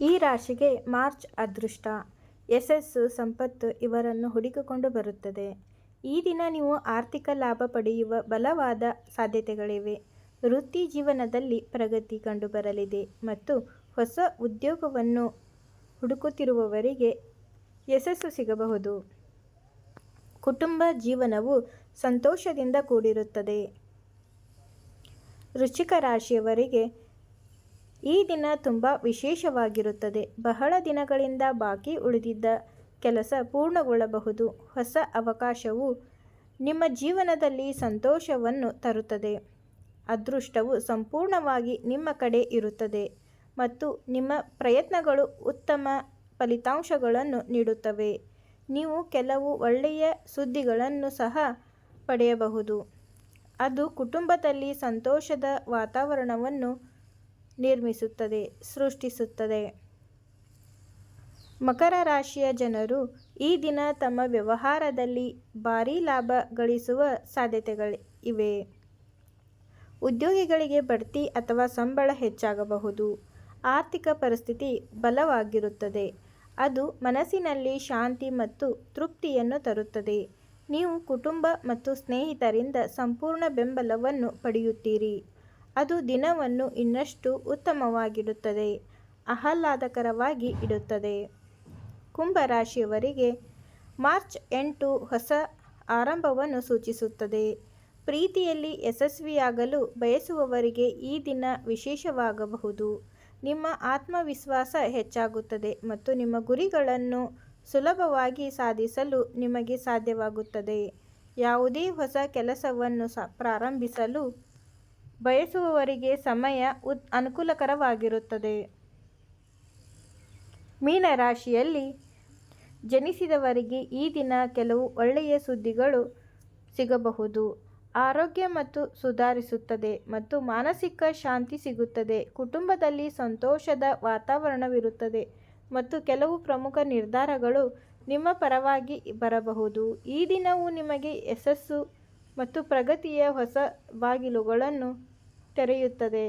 ಈ ರಾಶಿಗೆ ಮಾರ್ಚ್ ಅದೃಷ್ಟ. ಯಶಸ್ಸು, ಸಂಪತ್ತು ಇವರನ್ನು ಹುಡುಕಿಕೊಂಡು ಬರುತ್ತದೆ. ಈ ದಿನ ನೀವು ಆರ್ಥಿಕ ಲಾಭ ಪಡೆಯುವ ಬಲವಾದ ಸಾಧ್ಯತೆಗಳಿವೆ. ವೃತ್ತಿ ಜೀವನದಲ್ಲಿ ಪ್ರಗತಿ ಕಂಡುಬರಲಿದೆ ಮತ್ತು ಹೊಸ ಉದ್ಯೋಗವನ್ನು ಹುಡುಕುತ್ತಿರುವವರಿಗೆ ಯಶಸ್ಸು ಸಿಗಬಹುದು. ಕುಟುಂಬ ಜೀವನವು ಸಂತೋಷದಿಂದ ಕೂಡಿರುತ್ತದೆ. ವೃಶ್ಚಿಕ ರಾಶಿಯವರಿಗೆ ಈ ದಿನ ತುಂಬ ವಿಶೇಷವಾಗಿರುತ್ತದೆ. ಬಹಳ ದಿನಗಳಿಂದ ಬಾಕಿ ಉಳಿದಿದ್ದ ಕೆಲಸ ಪೂರ್ಣಗೊಳ್ಳಬಹುದು. ಹೊಸ ಅವಕಾಶವು ನಿಮ್ಮ ಜೀವನದಲ್ಲಿ ಸಂತೋಷವನ್ನು ತರುತ್ತದೆ. ಅದೃಷ್ಟವು ಸಂಪೂರ್ಣವಾಗಿ ನಿಮ್ಮ ಕಡೆ ಇರುತ್ತದೆ ಮತ್ತು ನಿಮ್ಮ ಪ್ರಯತ್ನಗಳು ಉತ್ತಮ ಫಲಿತಾಂಶಗಳನ್ನು ನೀಡುತ್ತವೆ. ನೀವು ಕೆಲವು ಒಳ್ಳೆಯ ಸುದ್ದಿಗಳನ್ನು ಸಹ ಪಡೆಯಬಹುದು. ಅದು ಕುಟುಂಬದಲ್ಲಿ ಸಂತೋಷದ ವಾತಾವರಣವನ್ನು ನಿರ್ಮಿಸುತ್ತದೆ, ಸೃಷ್ಟಿಸುತ್ತದೆ. ಮಕರ ರಾಶಿಯ ಜನರು ಈ ದಿನ ತಮ್ಮ ವ್ಯವಹಾರದಲ್ಲಿ ಭಾರೀ ಲಾಭ ಗಳಿಸುವ ಸಾಧ್ಯತೆಗಳಿವೆ ಉದ್ಯೋಗಿಗಳಿಗೆ ಬಡ್ತಿ ಅಥವಾ ಸಂಬಳ ಹೆಚ್ಚಾಗಬಹುದು. ಆರ್ಥಿಕ ಪರಿಸ್ಥಿತಿ ಬಲವಾಗಿರುತ್ತದೆ. ಅದು ಮನಸ್ಸಿನಲ್ಲಿ ಶಾಂತಿ ಮತ್ತು ತೃಪ್ತಿಯನ್ನು ತರುತ್ತದೆ. ನೀವು ಕುಟುಂಬ ಮತ್ತು ಸ್ನೇಹಿತರಿಂದ ಸಂಪೂರ್ಣ ಬೆಂಬಲವನ್ನು ಪಡೆಯುತ್ತೀರಿ. ಅದು ದಿನವನ್ನು ಇನ್ನಷ್ಟು ಉತ್ತಮವಾಗಿಡುತ್ತದೆ, ಆಹ್ಲಾದಕರವಾಗಿ ಇಡುತ್ತದೆ. ಕುಂಭ ರಾಶಿಯವರಿಗೆ ಮಾರ್ಚ್ ಎಂಟು ಹೊಸ ಆರಂಭವನ್ನು ಸೂಚಿಸುತ್ತದೆ. ಪ್ರೀತಿಯಲ್ಲಿ ಯಶಸ್ವಿಯಾಗಲು ಬಯಸುವವರಿಗೆ ಈ ದಿನ ವಿಶೇಷವಾಗಬಹುದು. ನಿಮ್ಮ ಆತ್ಮವಿಶ್ವಾಸ ಹೆಚ್ಚಾಗುತ್ತದೆ ಮತ್ತು ನಿಮ್ಮ ಗುರಿಗಳನ್ನು ಸುಲಭವಾಗಿ ಸಾಧಿಸಲು ನಿಮಗೆ ಸಾಧ್ಯವಾಗುತ್ತದೆ. ಯಾವುದೇ ಹೊಸ ಕೆಲಸವನ್ನು ಸ ಪ್ರಾರಂಭಿಸಲು ಬಯಸುವವರಿಗೆ ಸಮಯ ಉತ್ ಅನುಕೂಲಕರವಾಗಿರುತ್ತದೆ. ಮೀನರಾಶಿಯಲ್ಲಿ ಜನಿಸಿದವರಿಗೆ ಈ ದಿನ ಕೆಲವು ಒಳ್ಳೆಯ ಸುದ್ದಿಗಳು ಸಿಗಬಹುದು. ಆರೋಗ್ಯ ಮತ್ತು ಸುಧಾರಿಸುತ್ತದೆ ಮತ್ತು ಮಾನಸಿಕ ಶಾಂತಿ ಸಿಗುತ್ತದೆ. ಕುಟುಂಬದಲ್ಲಿ ಸಂತೋಷದ ವಾತಾವರಣವಿರುತ್ತದೆ ಮತ್ತು ಕೆಲವು ಪ್ರಮುಖ ನಿರ್ಧಾರಗಳು ನಿಮ್ಮ ಪರವಾಗಿ ಬರಬಹುದು. ಈ ದಿನವು ನಿಮಗೆ ಯಶಸ್ಸು ಮತ್ತು ಪ್ರಗತಿಯ ಹೊಸ ಬಾಗಿಲುಗಳನ್ನು ತೆರೆಯುತ್ತದೆ.